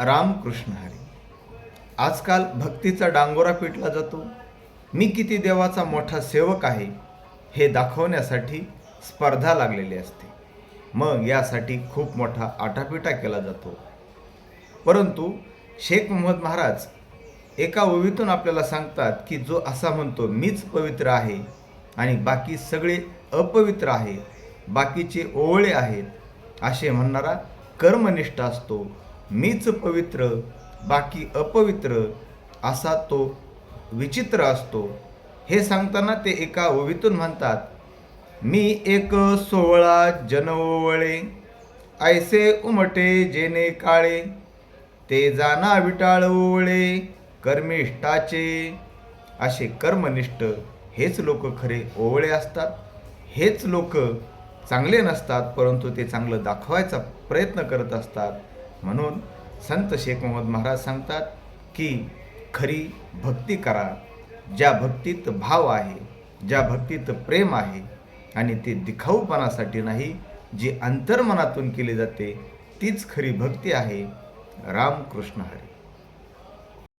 रामकृष्ण हरी. आजकाल भक्तीचा डांगोरा पिटला जातो. मी किती देवाचा मोठा सेवक आहे हे दाखवण्यासाठी स्पर्धा लागलेली असते. मग यासाठी खूप मोठा आटापिटा केला जातो. परंतु शेख मोहम्मद महाराज एका ओवीतून आपल्याला सांगतात की जो असा म्हणतो मीच पवित्र आहे आणि बाकी सगळे अपवित्र आहे बाकीचे ओवळे आहेत असे म्हणणारा कर्मनिष्ठ असतो मीच पवित्र बाकी अपवित्र असा तो विचित्र असतो. हे सांगताना ते एका ओवीतून म्हणतात मी एक सोहळा जनवळे ऐसे उमटे जेने काळे ते जाना विटाळ ओवळे कर्मिष्ठाचे. असे कर्मनिष्ठ हेच लोक खरे ओवळे असतात. हेच लोक चांगले नसतात परंतु ते चांगलं दाखवायचा प्रयत्न करत असतात. म्हणून संत शेख मोहम्मद महाराज सांगतात की खरी भक्ती करा. ज्या भक्तीत भाव आहे ज्या भक्तीत प्रेम आहे आणि ते दिखाऊपणासाठी नाही जी अंतर्मनातून केली जाते तीच खरी भक्ती आहे. रामकृष्ण हरी.